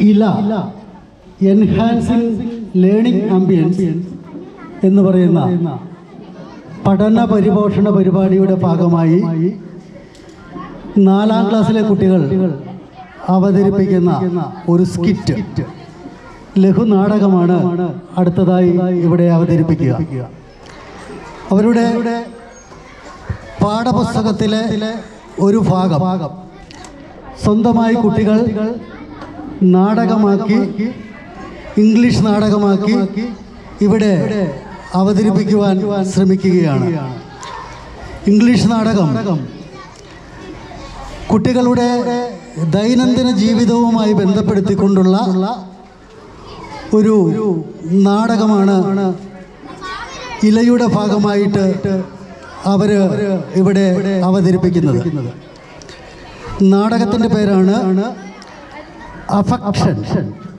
ഇല enhancing learning ambience എന്ന് പറയുന്ന പഠന പരിപോഷണ പരിപാടിയുടെ ഭാഗമായി നാലാം ക്ലാസ്സിലെ കുട്ടികൾ അവതരിപ്പിക്കുന്ന ഒരു സ്കിറ്റ് ലഘുനാടകമാണ് അടുത്തതായി ഇവിടെ അവതരിപ്പിക്കുക. അവരുടെ പാഠപുസ്തകത്തിലെ ഒരു ഭാഗം. സ്വന്തമായി കുട്ടികൾ നാടകമാക്കി ഇംഗ്ലീഷ് നാടകമാക്കി ഇവിടെ അവതരിപ്പിക്കുവാൻ ശ്രമിക്കുകയാണ്. ഇംഗ്ലീഷ് നാടകം കുട്ടികളുടെ ദൈനംദിന ജീവിതവുമായി ബന്ധപ്പെടുത്തിക്കൊണ്ടുള്ള ഒരു നാടകമാണ് ഇലയുടെ ഭാഗമായിട്ട് അവർ ഇവിടെ അവതരിപ്പിക്കുന്നത്. നാടകത്തിന്റെ പേരാണ് affection. affection.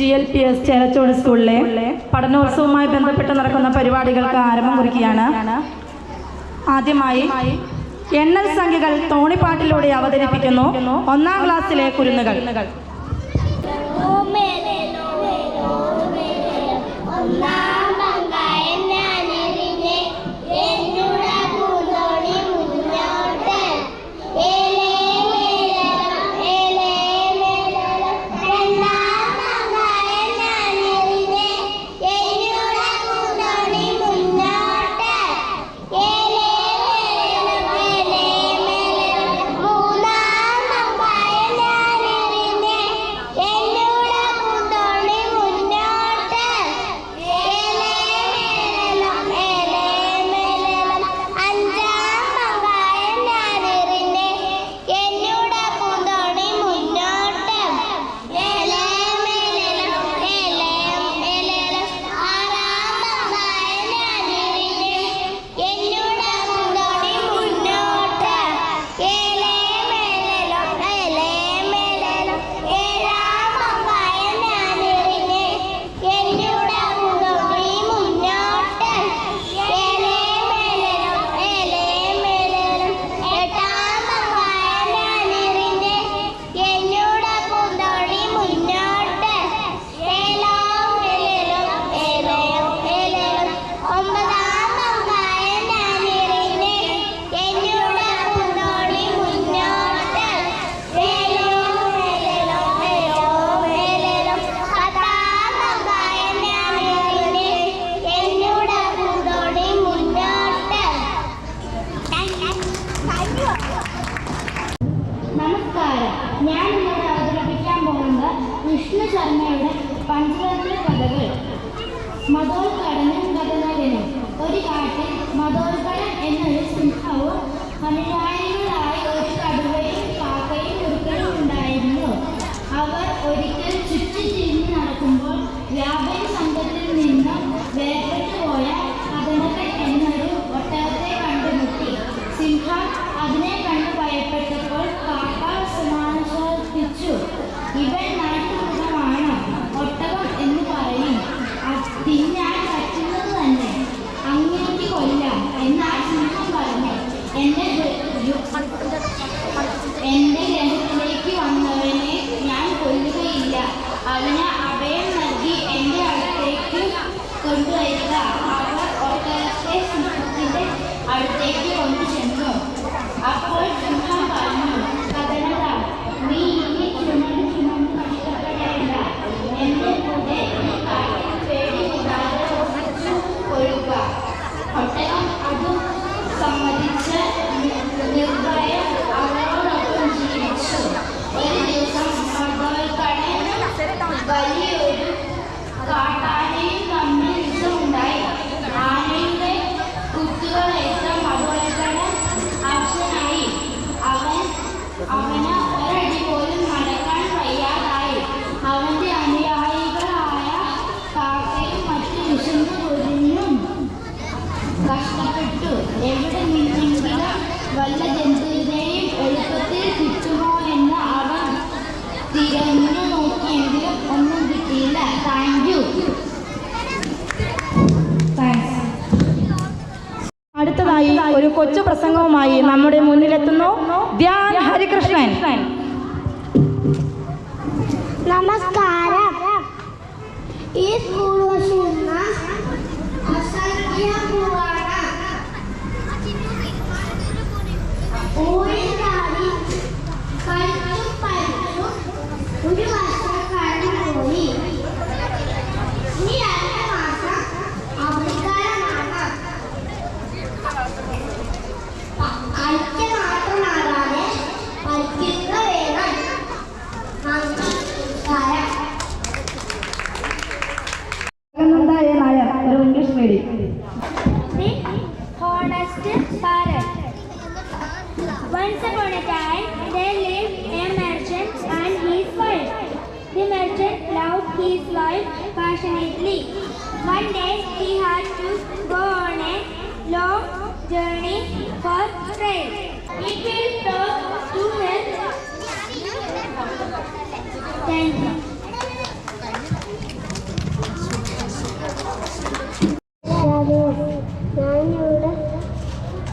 G L P S Cherachode school പഠനോത്സവവുമായി ബന്ധപ്പെട്ട് നടക്കുന്ന പരിപാടികൾക്ക് ആരംഭം കുറിക്കുകയാണ്. ആദ്യമായി എണ്ണൽ സംഖ്യകൾ തോണിപ്പാട്ടിലൂടെ അവതരിപ്പിക്കുന്നു. ഒന്നാം ക്ലാസ്സിലെ കുരുന്നുകൾ. കൊച്ചു പ്രസംഗവുമായി നമ്മുടെ മുന്നിലെത്തുന്നു ധ്യാൻ ഹരികൃഷ്ണൻ. നമസ്കാരം. ഈ സ്കൂൾ ഊഴിലാടി One day, he had to go on a long journey for train. It will talk to her. Thank you.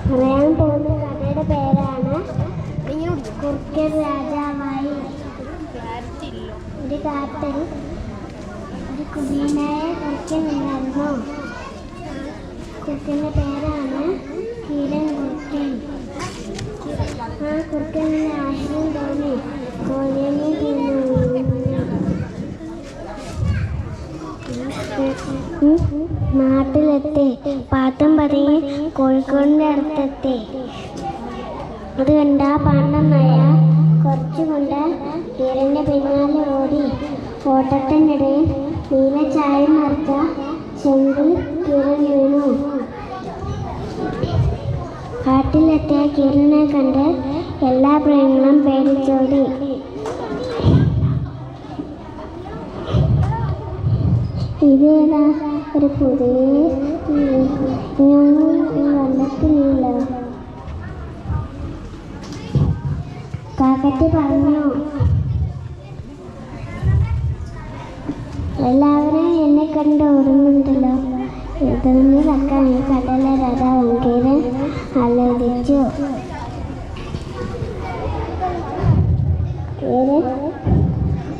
പറയാൻ പോകുന്ന കഥയുടെ പേരാണ് കുറുക്കൻ രാജാവായി ഒരു കാട്ടിൽ കുറുക്കൻ ഉണ്ടായിരുന്നു കുറുക്കന്റെ പേരാണ് കിരൺ കുറുക്കൻ ആ കുറുക്കന് ആശ്രയം തോന്നി. കോഴിയെ തിന്നു നാട്ടിലെത്തി. പാത്രം പതിയെ കോഴിക്കോടിന്റെ അടുത്തെത്തി. അത് കണ്ട പാണ്ഡനായ കുറച്ചുകൊണ്ട് കീരന്റെ പിന്നാലെ ഓടി. ഓട്ടത്തിനിടയിൽ നീല ചായ നിറച്ച ചെമ്പിൽ കീരൻ വീണു. കാട്ടിലെത്തിയ കീരനെ കണ്ട് എല്ലാ മൃഗങ്ങളും പേടിച്ചോടി ഇതേതാ ഒരു പുതിയ വന്നിട്ടില്ല. കാക്കറ്റ് പറഞ്ഞു. കണ്ട് ഓർമ്മയുണ്ടല്ലോ. ഇതൊന്ന് തക്കാൻ ഈ കടല രാജാവ് കീരൻ ആലോചിച്ചു.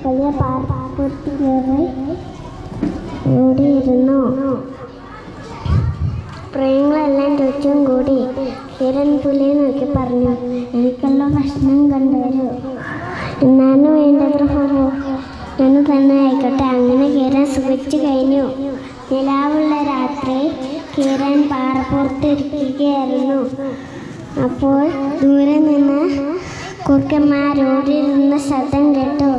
വലിയ പാർപ്പുറത്ത് കയറി ഓടിയിരുന്നു പ്രേങ്ങളെല്ലാം ചുറ്റും കൂടി കിരൺ പുലിയെ നോക്കി പറഞ്ഞു എനിക്കുള്ള ഭക്ഷണം കണ്ടുവരൂ. എന്നാണ് വേണ്ടത്ര ഞാൻ തന്നെ ആയിക്കോട്ടെ. സുഖിച്ചു കഴിഞ്ഞു. നിലാവുള്ള രാത്രി കീരൻ പാറപ്പുറത്തിരിക്കുകയായിരുന്നു അപ്പോൾ ദൂരെ നിന്ന് കുറുക്കന്മാരോടിരുന്ന ശബ്ദം കേട്ടു.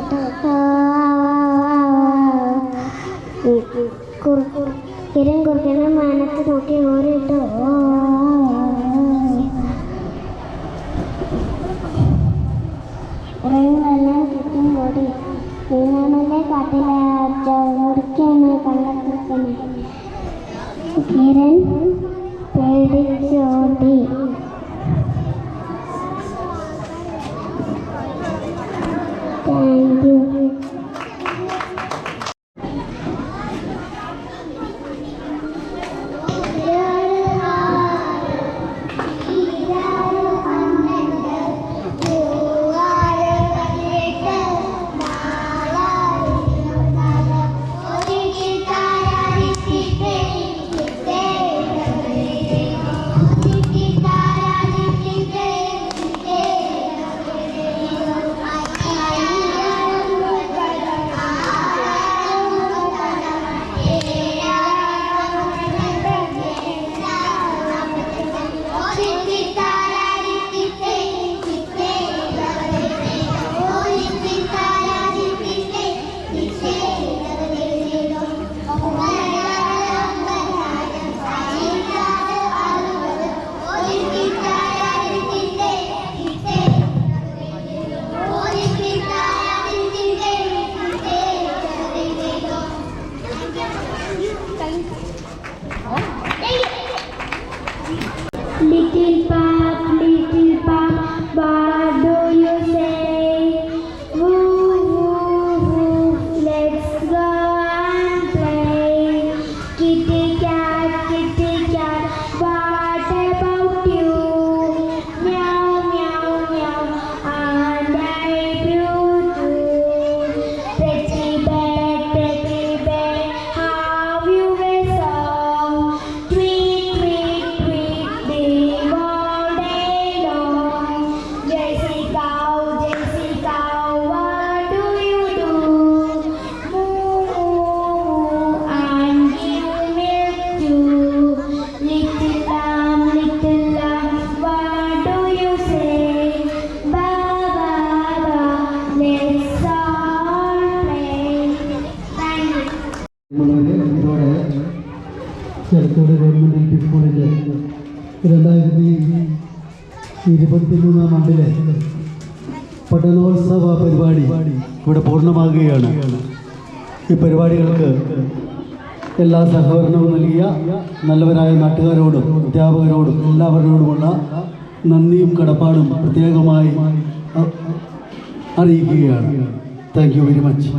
കിരൺ കുറുക്കനെ മാനത്ത് നോക്കി ചുറ്റും ഓടി. കാട്ടിലെ ചവിടിക്കാണ് കണ്ടെത്തുന്നത് കിരൺ പേടിച്ചോടി लेकिन ഇരുപത്തി പട്ടണോത്സവ പരിപാടി ഇവിടെ പൂർണമാകുകയാണ്. ഈ പരിപാടികൾക്ക് എല്ലാ സഹകരണവും നൽകിയ നല്ലവരായ നാട്ടുകാരോടും അധ്യാപകരോടും എല്ലാവരോടുമുള്ള നന്ദിയും കടപ്പാടും പ്രത്യേകമായി അറിയിക്കുകയാണ്. Thank you very much